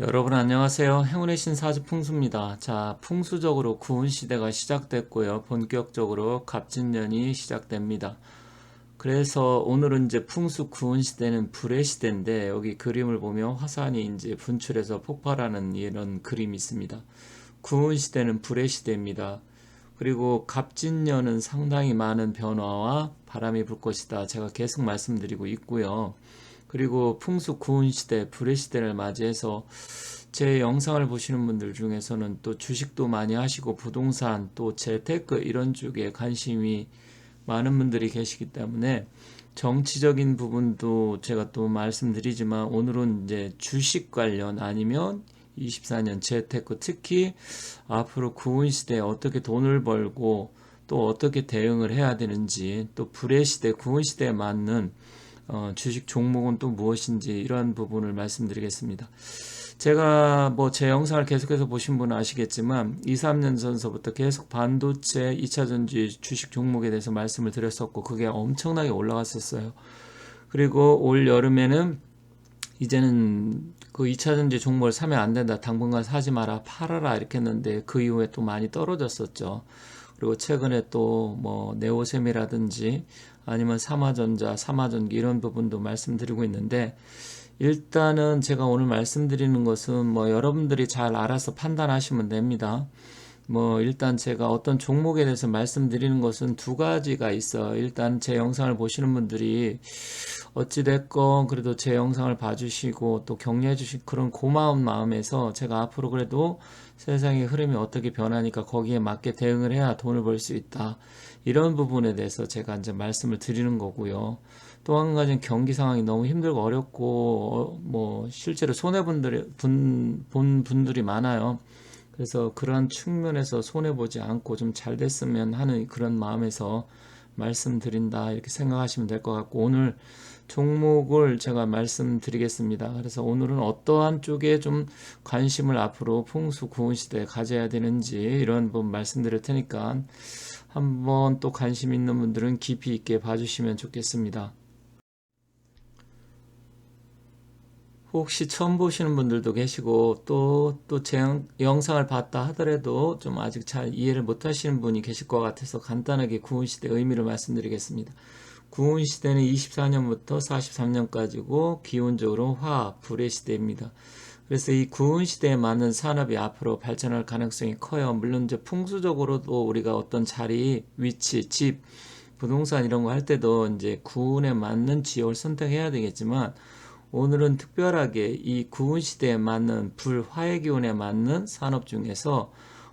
여러분 안녕하세요. 행운의 신 사주 풍수입니다. 자, 풍수적으로 구운 시대가 시작됐고요. 본격적으로 갑진년이 시작됩니다. 그래서 오늘은 이제 풍수 구운 시대는 불의 시대인데 여기 그림을 보면 화산이 이제 분출해서 폭발하는 이런 그림이 있습니다. 구운 시대는 불의 시대입니다. 그리고 갑진년은 상당히 많은 변화와 바람이 불 것이다. 제가 계속 말씀드리고 있고요. 그리고 풍수 구운 시대, 불의 시대를 맞이해서 제 영상을 보시는 분들 중에서는 또 주식도 많이 하시고 부동산 또 재테크 이런 쪽에 관심이 많은 분들이 계시기 때문에 정치적인 부분도 제가 또 말씀드리지만 오늘은 이제 주식 관련 아니면 24년 재테크 특히 앞으로 구운 시대에 어떻게 돈을 벌고 또 어떻게 대응을 해야 되는지 또 불의 시대, 구운 시대에 맞는 어, 주식 종목은 또 무엇인지 이러한 부분을 말씀드리겠습니다. 제가 뭐 제 영상을 계속해서 보신 분은 아시겠지만 2, 3년 전서부터 계속 반도체 2차 전지 주식 종목에 대해서 말씀을 드렸었고 그게 엄청나게 올라갔었어요. 그리고 올 여름에는 이제는 그 2차 전지 종목을 사면 안 된다. 당분간 사지 마라. 팔아라. 이렇게 했는데 그 이후에 또 많이 떨어졌었죠. 그리고 최근에 또 뭐 네오셈이라든지 아니면 삼화전자, 삼화전기 이런 부분도 말씀드리고 있는데 일단은 제가 오늘 말씀드리는 것은 뭐 여러분들이 잘 알아서 판단하시면 됩니다. 뭐 일단 제가 어떤 종목에 대해서 말씀드리는 것은 두 가지가 있어. 일단 제 영상을 보시는 분들이 어찌됐건 그래도 제 영상을 봐주시고 또 격려해 주신 그런 고마운 마음에서 제가 앞으로 그래도 세상의 흐름이 어떻게 변하니까 거기에 맞게 대응을 해야 돈을 벌 수 있다. 이런 부분에 대해서 제가 이제 말씀을 드리는 거고요. 또 한 가지는 경기 상황이 너무 힘들고 어렵고 어, 뭐 실제로 손해 분들이 분, 본 분들이 많아요. 그래서 그러한 측면에서 손해 보지 않고 좀 잘 됐으면 하는 그런 마음에서 말씀드린다 이렇게 생각하시면 될 것 같고 오늘 종목을 제가 말씀드리겠습니다. 그래서 오늘은 어떠한 쪽에 좀 관심을 앞으로 풍수 구운 시대에 가져야 되는지 이런 부분 말씀드릴 테니까 한번 또 관심 있는 분들은 깊이 있게 봐주시면 좋겠습니다. 혹시 처음 보시는 분들도 계시고 또 또 제 영상을 봤다 하더라도 좀 아직 잘 이해를 못 하시는 분이 계실 것 같아서 간단하게 구운 시대 의미를 말씀드리겠습니다. 구운 시대는 24년부터 43년까지고 기본적으로 화, 불의 시대입니다. 그래서 이 구운 시대에 맞는 산업이 앞으로 발전할 가능성이 커요. 물론 이제 풍수적으로도 우리가 어떤 자리, 위치, 집, 부동산 이런 거 할 때도 이제 구운에 맞는 지역을 선택해야 되겠지만 오늘은 특별하게 이 구운 시대에 맞는 불화해 기운에 맞는 산업 중에서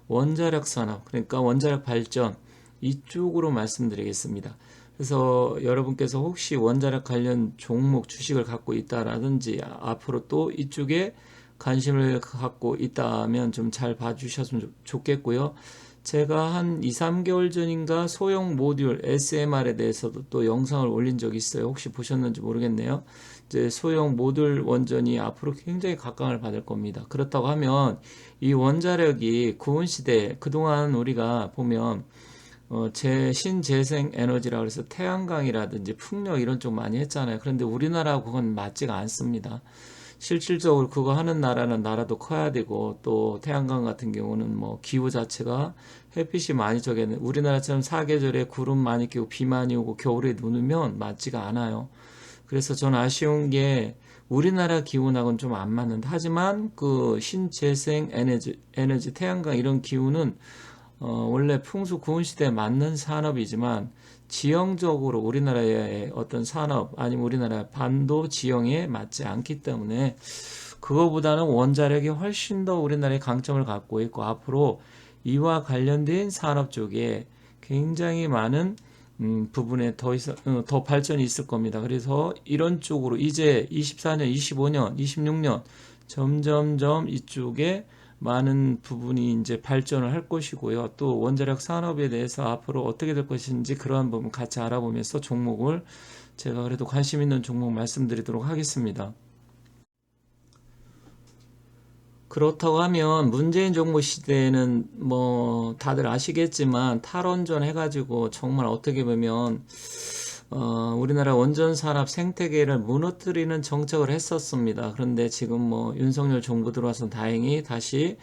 원자력 산업, 그러니까 원자력 발전 이쪽으로 말씀드리겠습니다. 그래서 여러분께서 혹시 원자력 관련 종목 주식을 갖고 있다라든지 앞으로 또 이쪽에 관심을 갖고 있다면 좀 잘 봐주셨으면 좋겠고요. 제가 한 2, 3개월 전인가 소형 모듈 SMR에 대해서도 또 영상을 올린 적이 있어요. 혹시 보셨는지 모르겠네요. 이제 소형 모듈 원전이 앞으로 굉장히 각광을 받을 겁니다. 그렇다고 하면 이 원자력이 구은 시대 그동안 우리가 보면 어, 제 신재생 에너지라 그래서 태양광이라든지 풍력 이런 쪽 많이 했잖아요. 그런데 우리나라 그건 맞지가 않습니다. 실질적으로 그거 하는 나라는 나라도 커야 되고 또 태양광 같은 경우는 뭐 기후 자체가 햇빛이 많이 적게 우리나라처럼 사계절에 구름 많이 끼고 비 많이 오고 겨울에 눈 오면 맞지가 않아요. 그래서 전 아쉬운 게 우리나라 기온하고는 좀 안 맞는다. 하지만 그 신재생 에너지, 에너지 태양광 이런 기후는 어, 원래 풍수 구운 시대에 맞는 산업이지만 지형적으로 우리나라의 어떤 산업 아니면 우리나라 반도 지형에 맞지 않기 때문에 그거보다는 원자력이 훨씬 더 우리나라의 강점을 갖고 있고 앞으로 이와 관련된 산업 쪽에 굉장히 많은 음, 부분에 더, 있어, 어, 더 발전이 있을 겁니다. 그래서 이런 쪽으로 이제 24년, 25년, 26년 점점점 이쪽에 많은 부분이 이제 발전을 할 것이고요. 또 원자력 산업에 대해서 앞으로 어떻게 될 것인지 그러한 부분 같이 알아보면서 종목을 제가 그래도 관심 있는 종목 말씀드리도록 하겠습니다. 그렇다고 하면 문재인 정부 시대에는 뭐 다들 아시겠지만 탈원전 해가지고 정말 어떻게 보면 어, 우리나라 원전 산업 생태계를 무너뜨리는 정책을 했었습니다. 그런데 지금 뭐 윤석열 정부 들어와서 다행히 다시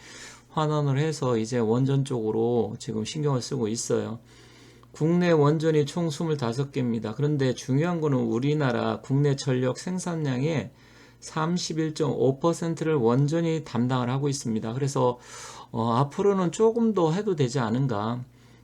환원을 해서 이제 원전 쪽으로 지금 신경을 쓰고 있어요. 국내 원전이 총 25개입니다. 그런데 중요한 거는 우리나라 국내 전력 생산량의 31.5%를 원전이 담당을 하고 있습니다. 그래서 어, 앞으로는 조금 더 해도 되지 않은가.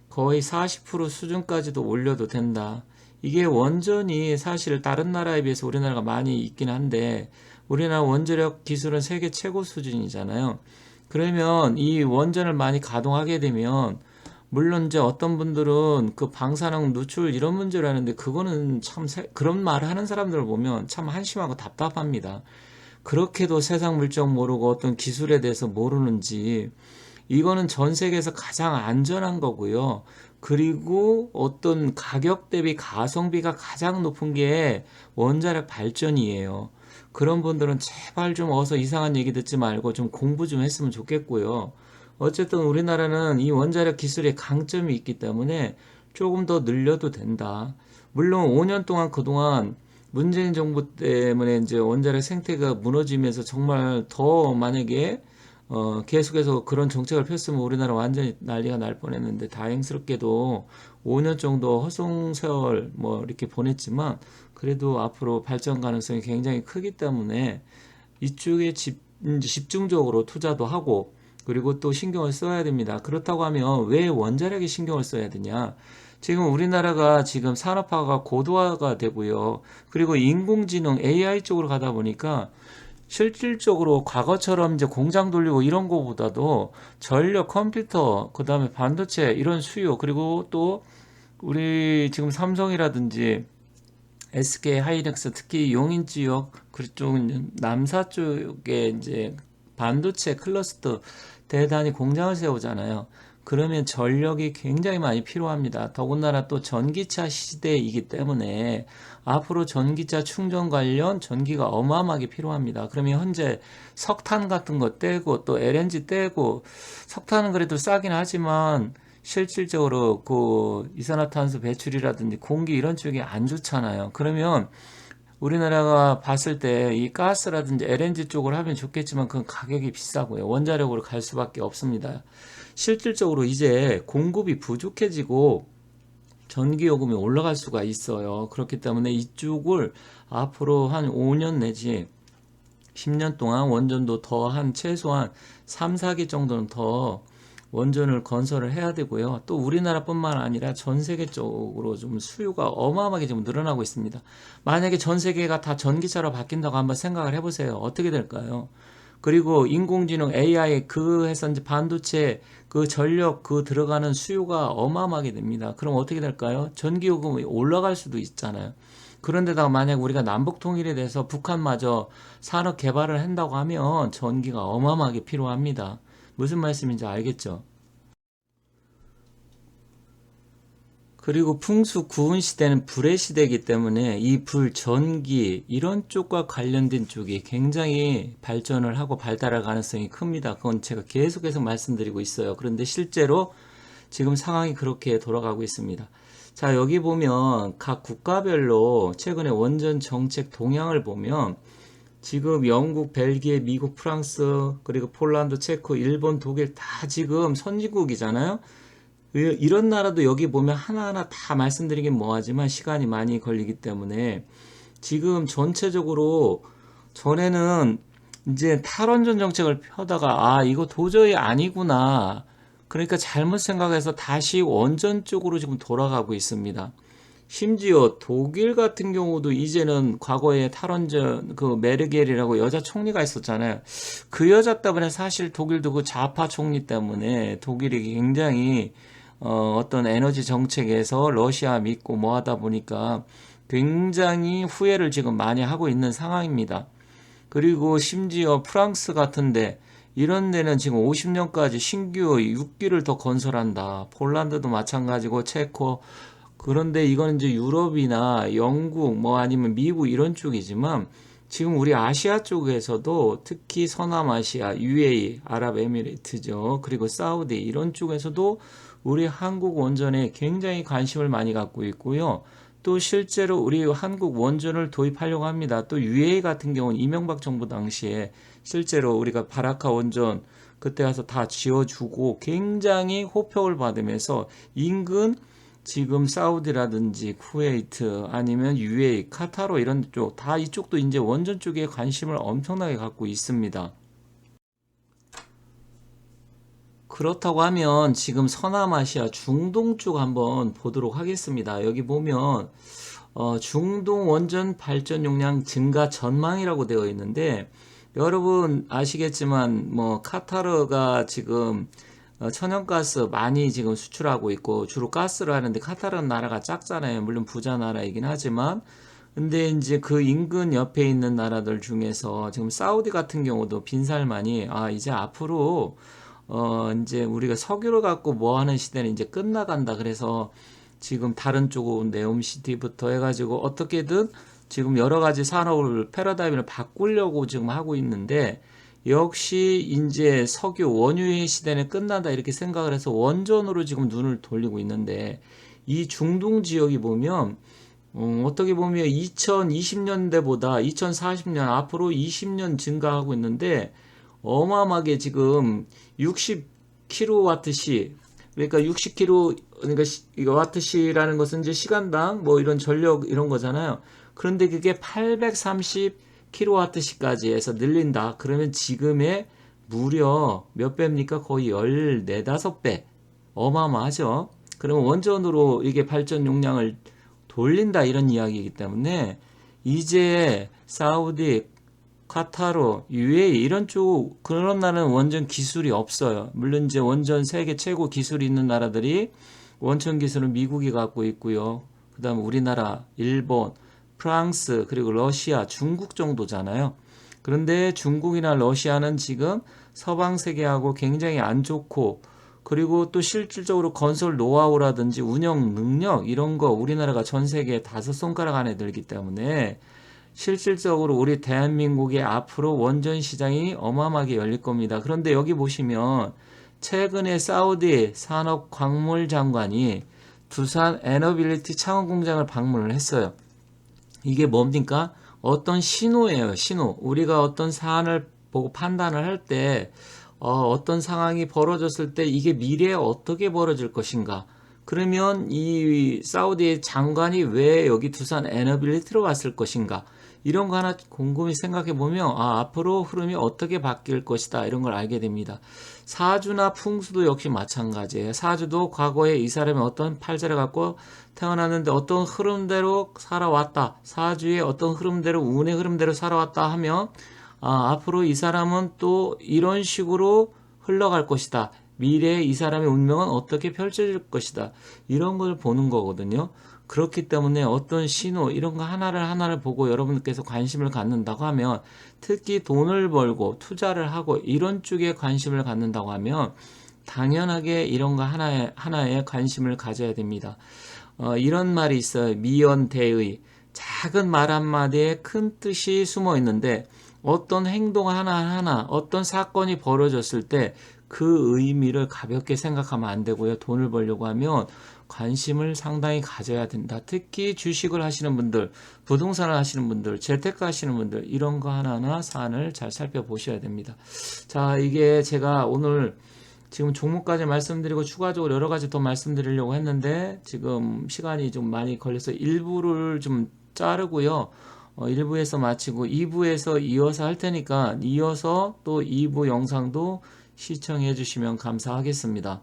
거의 40% 수준까지도 올려도 된다. 이게 원전이 사실 다른 나라에 비해서 우리나라가 많이 있긴 한데 우리나라 원자력 기술은 세계 최고 수준이잖아요. 그러면 이 원전을 많이 가동하게 되면 물론 이제 어떤 분들은 그 방사능 누출 이런 문제를 하는데 그거는 참 세- 그런 말을 하는 사람들을 보면 참 한심하고 답답합니다. 그렇게도 세상 물정 모르고 어떤 기술에 대해서 모르는지 이거는 전 세계에서 가장 안전한 거고요. 그리고 어떤 가격 대비 가성비가 가장 높은 게 원자력 발전이에요. 그런 분들은 제발 좀 어서 이상한 얘기 듣지 말고 좀 공부 좀 했으면 좋겠고요. 어쨌든 우리나라는 이 원자력 기술에 강점이 있기 때문에 조금 더 늘려도 된다. 물론 5년 동안 그동안 문재인 정부 때문에 이제 원자력 생태가 무너지면서 정말 더 만약에 어, 계속해서 그런 정책을 폈으면 우리나라 완전히 난리가 날 뻔했는데 다행스럽게도 5년 정도 허송 세월 뭐 이렇게 보냈지만 그래도 앞으로 발전 가능성이 굉장히 크기 때문에 이쪽에 집, 이제 집중적으로 투자도 하고 그리고 또 신경을 써야 됩니다. 그렇다고 하면 왜 원자력에 신경을 써야 되냐? 지금 우리나라가 지금 산업화가 고도화가 되고요. 그리고 인공지능 AI 쪽으로 가다 보니까 실질적으로 과거처럼 이제 공장 돌리고 이런 거보다도 전력, 컴퓨터, 그 다음에 반도체 이런 수요, 그리고 또 우리 지금 삼성이라든지 SK 하이닉스 특히 용인 지역 그쪽 남사 쪽에 이제 반도체 클러스터 대단히 공장을 세우잖아요. 그러면 전력이 굉장히 많이 필요합니다. 더군다나 또 전기차 시대이기 때문에 앞으로 전기차 충전 관련 전기가 어마어마하게 필요합니다. 그러면 현재 석탄 같은 거 떼고 또 LNG 떼고 석탄은 그래도 싸긴 하지만 실질적으로 그 이산화탄소 배출이라든지 공기 이런 쪽이 안 좋잖아요. 그러면 우리나라가 봤을 때 이 가스라든지 LNG 쪽으로 하면 좋겠지만 그건 가격이 비싸고요. 원자력으로 갈 수밖에 없습니다. 실질적으로 이제 공급이 부족해지고 전기 요금이 올라갈 수가 있어요. 그렇기 때문에 이쪽을 앞으로 한 5년 내지 10년 동안 원전도 더 한 최소한 3, 4기 정도는 더 원전을 건설을 해야 되고요. 또 우리나라뿐만 아니라 전 세계적으로 좀 수요가 어마어마하게 지금 늘어나고 있습니다. 만약에 전 세계가 다 전기차로 바뀐다고 한번 생각을 해보세요. 어떻게 될까요? 그리고 인공지능 AI 그 해서 이제 반도체 그 전력 그 들어가는 수요가 어마어마하게 됩니다. 그럼 어떻게 될까요? 전기 요금이 올라갈 수도 있잖아요. 그런데다가 만약 우리가 남북 통일에 대해서 북한마저 산업 개발을 한다고 하면 전기가 어마어마하게 필요합니다. 무슨 말씀인지 알겠죠? 그리고 풍수 구은 시대는 불의 시대이기 때문에 이 불, 전기 이런 쪽과 관련된 쪽이 굉장히 발전을 하고 발달할 가능성이 큽니다. 그건 제가 계속해서 말씀드리고 있어요. 그런데 실제로 지금 상황이 그렇게 돌아가고 있습니다. 자, 여기 보면 각 국가별로 최근에 원전 정책 동향을 보면 지금 영국, 벨기에, 미국, 프랑스, 그리고 폴란드, 체코, 일본, 독일 다 지금 선진국이잖아요. 이- 이런 나라도 여기 보면 하나하나 다 말씀드리긴 뭐하지만 시간이 많이 걸리기 때문에 지금 전체적으로 전에는 이제 탈원전 정책을 펴다가 아 이거 도저히 아니구나 그러니까 잘못 생각해서 다시 원전 쪽으로 지금 돌아가고 있습니다. 심지어 독일 같은 경우도 이제는 과거에 탈원전 그 메르겔이라고 여자 총리가 있었잖아요. 그 여자 때문에 사실 독일도 그 좌파 총리 때문에 독일이 굉장히 어, 어떤 에너지 정책에서 러시아 믿고 뭐 하다 보니까 굉장히 후회를 지금 많이 하고 있는 상황입니다. 그리고 심지어 프랑스 같은데 이런 데는 지금 50년까지 신규 6기를 더 건설한다. 폴란드도 마찬가지고 체코 그런데 이건 이제 유럽이나 영국 뭐 아니면 미국 이런 쪽이지만 지금 우리 아시아 쪽에서도 특히 서남아시아, UAE, 아랍에미리트죠. 그리고 사우디 이런 쪽에서도 우리 한국 원전에 굉장히 관심을 많이 갖고 있고요. 또 실제로 우리 한국 원전을 도입하려고 합니다. 또 UA 같은 경우는 이명박 정부 당시에 실제로 우리가 바라카 원전 그때 가서 다 지어주고 굉장히 호평을 받으면서 인근 지금 사우디라든지 쿠웨이트 아니면 UAE, 카타르 이런 쪽 다 이쪽도 이제 원전 쪽에 관심을 엄청나게 갖고 있습니다. 그렇다고 하면 지금 서남아시아 중동 쪽 한번 보도록 하겠습니다. 여기 보면 어, 중동 원전 발전 용량 증가 전망이라고 되어 있는데 여러분 아시겠지만 뭐 카타르가 지금 어, 천연가스 많이 지금 수출하고 있고 주로 가스를 하는데 카타르는 나라가 작잖아요. 물론 부자 나라이긴 하지만 근데 이제 그 인근 옆에 있는 나라들 중에서 지금 사우디 같은 경우도 빈살만이 아 이제 앞으로 어 이제 우리가 석유를 갖고 뭐 하는 시대는 이제 끝나간다. 그래서 지금 다른 쪽 네옴시티부터 해가지고 어떻게든 지금 여러 가지 산업을 패러다임을 바꾸려고 지금 하고 있는데 역시 이제 석유 원유의 시대는 끝난다 이렇게 생각을 해서 원전으로 지금 눈을 돌리고 있는데 이 중동 지역이 보면 음, 어떻게 보면 2020년대보다 2040년 앞으로 20년 증가하고 있는데 어마어마하게 지금 60kW시 그러니까 60kW 그러니까 와트시라는 것은 이제 시간당 뭐 이런 전력 이런 거잖아요. 그런데 그게 830kW시까지 해서 늘린다. 그러면 지금의 무려 몇 배입니까? 거의 14, 5배. 어마어마하죠. 그러면 원전으로 이게 발전 용량을 돌린다 이런 이야기이기 때문에 이제 사우디, 카타르, UAE 이런 쪽 그런 나라는 원전 기술이 없어요. 물론 이제 원전 세계 최고 기술이 있는 나라들이 원천 기술은 미국이 갖고 있고요. 그다음 우리나라, 일본, 프랑스 그리고 러시아, 중국 정도잖아요. 그런데 중국이나 러시아는 지금 서방 세계하고 굉장히 안 좋고 그리고 또 실질적으로 건설 노하우라든지 운영 능력 이런 거 우리나라가 전 세계 다섯 손가락 안에 들기 때문에 실질적으로 우리 대한민국의 앞으로 원전 시장이 어마어마하게 열릴 겁니다. 그런데 여기 보시면 최근에 사우디 산업 광물 장관이 두산 에너빌리티 창원 공장을 방문을 했어요. 이게 뭡니까? 어떤 신호예요, 신호. 우리가 어떤 사안을 보고 판단을 할 때, 어, 떤 상황이 벌어졌을 때 이게 미래에 어떻게 벌어질 것인가. 그러면 이 사우디의 장관이 왜 여기 두산 에너빌리티로 왔을 것인가. 이런 거 하나 곰곰이 생각해 보면 아, 앞으로 흐름이 어떻게 바뀔 것이다 이런 걸 알게 됩니다. 사주나 풍수도 역시 마찬가지예요. 사주도 과거에 이 사람이 어떤 팔자를 갖고 태어났는데 어떤 흐름대로 살아왔다. 사주의 어떤 흐름대로 운의 흐름대로 살아왔다 하면 아, 앞으로 이 사람은 또 이런 식으로 흘러갈 것이다. 미래에 이 사람의 운명은 어떻게 펼쳐질 것이다. 이런 걸 보는 거거든요. 그렇기 때문에 어떤 신호 이런 거 하나를 하나를 보고 여러분께서 관심을 갖는다고 하면 특히 돈을 벌고 투자를 하고 이런 쪽에 관심을 갖는다고 하면 당연하게 이런 거 하나에 하나에 관심을 가져야 됩니다. 어, 이런 말이 있어요. 미연대의 작은 말 한마디에 큰 뜻이 숨어 있는데 어떤 행동 하나하나 어떤 사건이 벌어졌을 때 그 의미를 가볍게 생각하면 안 되고요. 돈을 벌려고 하면 관심을 상당히 가져야 된다. 특히 주식을 하시는 분들, 부동산을 하시는 분들, 재테크 하시는 분들 이런 거 하나하나 사안을 잘 살펴보셔야 됩니다. 자, 이게 제가 오늘 지금 종목까지 말씀드리고 추가적으로 여러 가지 더 말씀드리려고 했는데 지금 시간이 좀 많이 걸려서 일부를 좀 자르고요. 어, 1부에서 마치고 2부에서 이어서 할 테니까 이어서 또 2부 영상도 시청해 주시면 감사하겠습니다.